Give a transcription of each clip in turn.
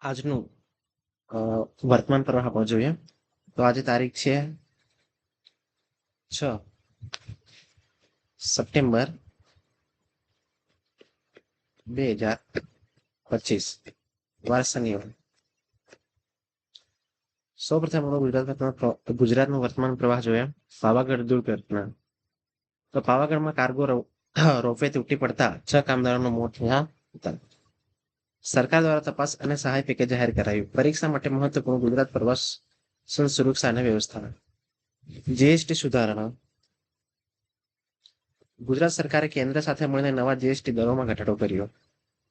આજનું વર્તમાન પ્રવાહ આપણે જોઈએ, તો આજે તારીખ છે છ સપ્ટેમ્બર બે હજાર પચીસ, વાર શનિવાર. સૌપ્રથમ આપણે ગુજરાત વર્તમાન- ગુજરાતનું વર્તમાન પ્રવાહ જોયા પાવાગઢ દુર્ઘટના. તો પાવાગઢમાં કાર્ગો રોપવે તૂટી પડતા છ કામદારોનું મોત થયા સરકાર દ્વારા તપાસ અને સહાય પેકેજ જાહેર કરાયું. પરીક્ષા માટે મહત્વપૂર્ણ ગુજરાત પ્રવાસ સુરક્ષા અને વ્યવસ્થા. જીએસટી સુધારણા. ગુજરાત સરકારે કેન્દ્ર સાથે મળીને નવા જીએસટી દરોમાં ઘટાડો કર્યો.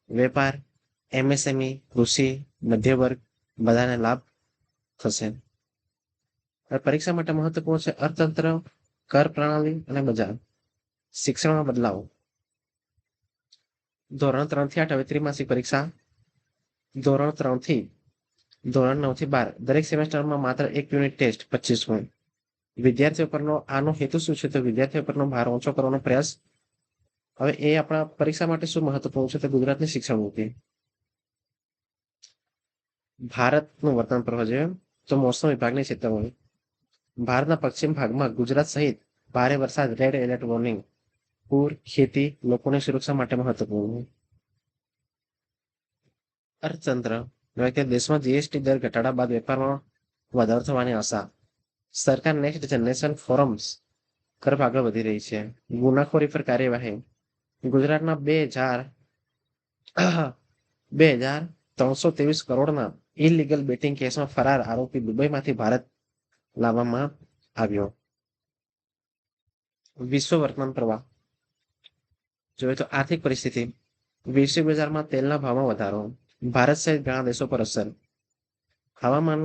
વેપાર, એમએસએમઈ, કૃષિ, મધ્યવર્ગ બધાને લાભ થશે. પરીક્ષા માટે મહત્વપૂર્ણ છે અર્થતંત્ર, કર પ્રણાલી અને બજાર. શિક્ષણમાં બદલાવ. ધોરણ ત્રણથી આઠ હવે ત્રિમાસિક પરીક્ષા. ધોરણ ત્રણથી, ધોરણ નવથી બાર. દરેક સેમેસ્ટરમાં માત્ર એક યુનિટ ટેસ્ટ પચીસ ગુણ વિદ્યાર્થીઓ પરનો આનો હેતુ શું છે? તો વિદ્યાર્થીઓ પરનો ભાર ઓછો કરવાનો પ્રયાસ. હવે એ આપણા પરીક્ષા માટે શું મહત્વપૂર્ણ છે? તો ગુજરાતની શિક્ષણ નીતિ. ભારતનું વર્તન પ્રવાહ જોઈએ તો મોસમ વિભાગની ચેતવણી. ભારતના પશ્ચિમ ભાગમાં ગુજરાત સહિત ભારે વરસાદ રેડ એલર્ટ વોર્નિંગ પૂર, ખેતી લોકોની સુરક્ષા માટે મહત્વપૂર્ણ અર્થતંત્ર કે દેશમાં જીએસટી દર ઘટાડા બાદ વેપારમાં વધારો થવાની આશા. સરકાર નેક્સ્ટ જનરેશન ફોરમ્સ તરફ આગળ વધી રહી છે. ગુનાખોરી પર કાર્યવાહી. ગુજરાતના બે હજાર બે હજાર ત્રણસો ત્રેવીસ કરોડના ઇલીગલ બેટિંગ કેસમાં ફરાર આરોપી દુબઈમાંથી ભારત લાવવામાં આવ્યો. વિશ્વ વર્તમાન પ્રવાહ. જોઈએ તો આર્થિક પરિસ્થિતિ. વૈશ્વિક બજારમાં તેલના ભાવમાં વધારો. ભારત સહિત ઘણા દેશો પર અસર. હવામાન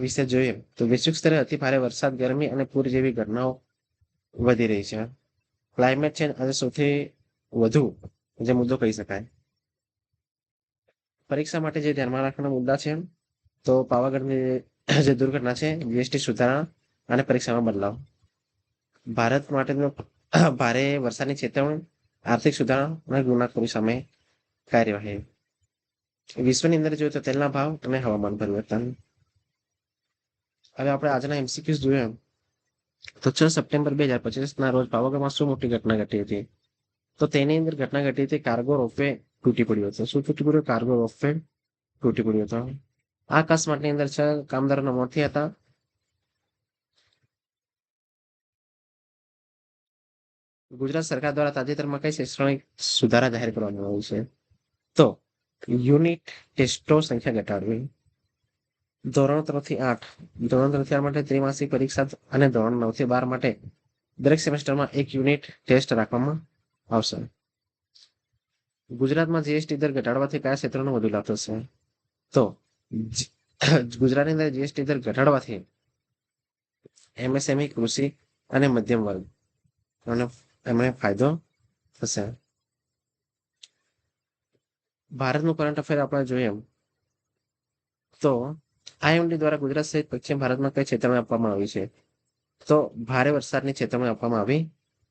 વિશે જોઈએ તો વૈશ્વિક સ્તરે અતિ ભારે વરસાદ, ગરમી અને પૂર જેવી ઘટનાઓ વધી રહી છે. ક્લાઇમેટ ચેન્જ આજે સૌથી વધુ જે મુદ્દો કહી શકાય. પરીક્ષા માટે જે ધ્યાનમાં રાખવાના મુદ્દા છે, તો પાવાગઢની જે દુર્ઘટના છે જીએસટી સુધારણા અને પરીક્ષામાં બદલાવ. ભારત માટેનો ભારે વરસાદની ચેતવણી, આર્થિક સુધારણા અને ગુનાખોરી સામે કાર્યવાહી. વિશ્વની અંદર જોઈએ તો તેલના ભાવ અને હવામાન પરિવર્તન. હવે આપણે આજના એમસીક્યુઝ જોઈએ તો છ સપ્ટેમ્બર બે હજાર પચીસ ના રોજ પાવાગઢમાં શું મોટી ઘટના ઘટી હતી? તો તેની અંદર ઘટના ઘટી હતી કાર્ગો રોફે તૂટી પડ્યો હતો. શું તૂટી પડ્યો? કાર્ગો રોફવે તૂટી પડ્યો હતો. આ અકસ્માતની અંદર છ કામદારોના મોત થયા હતા. ગુજરાત સરકાર દ્વારા તાજેતરમાં કઈ શૈક્ષણિક સુધારા જાહેર કરવામાં આવી છે? તો, યુનિટ ટેસ્ટો સંખ્યા ઘટાડવી. ધોરણ ત્રણથી આઠ. ધોરણ ત્રણથી માટે ત્રિમાસિક પરીક્ષા અને ધોરણ નવથી બાર માટે દરેક સેમેસ્ટરમાં એક યુનિટ ટેસ્ટ રાખવામાં આવશે. ગુજરાતમાં જીએસટી દર ઘટાડવાથી કયા ક્ષેત્રનો વધુ લાભ થશે? તો ગુજરાતની અંદર જીએસટી દર ઘટાડવાથી એમએસએમઈ કૃષિ અને મધ્યમ વર્ગ. અને એમને ફાયદો થશે. ભારતનું કરંટ અફેર આપણે જોઈએ તો આઈએમડી દ્વારા ગુજરાત સહિત પશ્ચિમ ભારતમાં કઈ ચેતવણી આપવામાં આવી છે? તો ભારે વરસાદની ચેતવણી આપવામાં આવી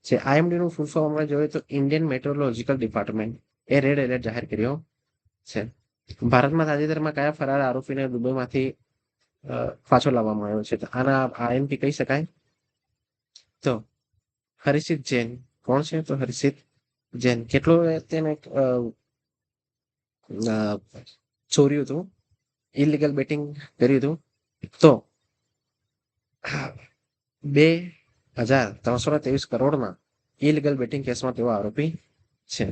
છે. આઈએમડી નું ફૂલ ફોર્મ આપણે જોઈએ તો ઇન્ડિયન મેટ્રોલોજીકલ ડિપાર્ટમેન્ટ એ રેડ એલર્ટ જાહેર કર્યો છે. ભારતમાં તાજેતરમાં કયા ફરાર આરોપીને દુબઈમાંથી પાછો લાવવામાં આવ્યો છે? આના આઈએમપી કહી શકાય? તો હર્ષિત જૈન. કોણ છે તો હર્ષિત જૈન. કેટલો તેને ચોર્યું હતું? ઇલીગલ બેટિંગ કર્યું હતું. તો બે હજાર ત્રણસો ને ત્રેવીસ કરોડના ઇલીગલ બેટિંગ કેસમાં તેઓ આરોપી છે.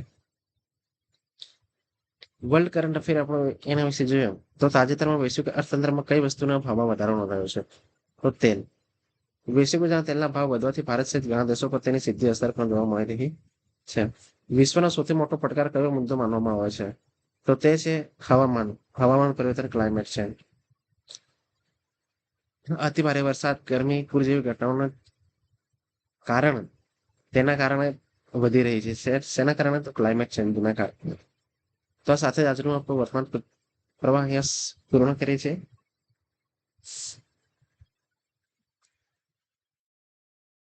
વર્લ્ડ કરંટ અફેર આપણે એના વિશે જોઈએ તો તાજેતરમાં વૈશ્વિક અર્થતંત્રમાં કઈ વસ્તુના ભાવમાં વધારો નોંધાયો છે? તો તેલ. વૈશ્વિક બજારમાં તેલના ભાવ વધવાથી ભારત સહિત ઘણા દેશો પર તેની સીધી અસર પણ જોવા મળી રહી છે. વિશ્વનો સૌથી મોટો પડકાર કયો મુદ્દો માનવામાં આવે છે? તો તે છે હવામાન હવામાન પરિવર્તન ક્લાઇમેટ ચેન્જ અતિ ભારે વરસાદ, ગરમી, પૂર જેવી ઘટનાઓના કારણ, તેના કારણે વધી રહી છે. શેના કારણે તો ક્લાઇમેટ ચેન્જના કારણે. તો સાથે જ આજનું આપણું વર્તમાન પ્રવાહ પૂર્ણ કરીએ છીએ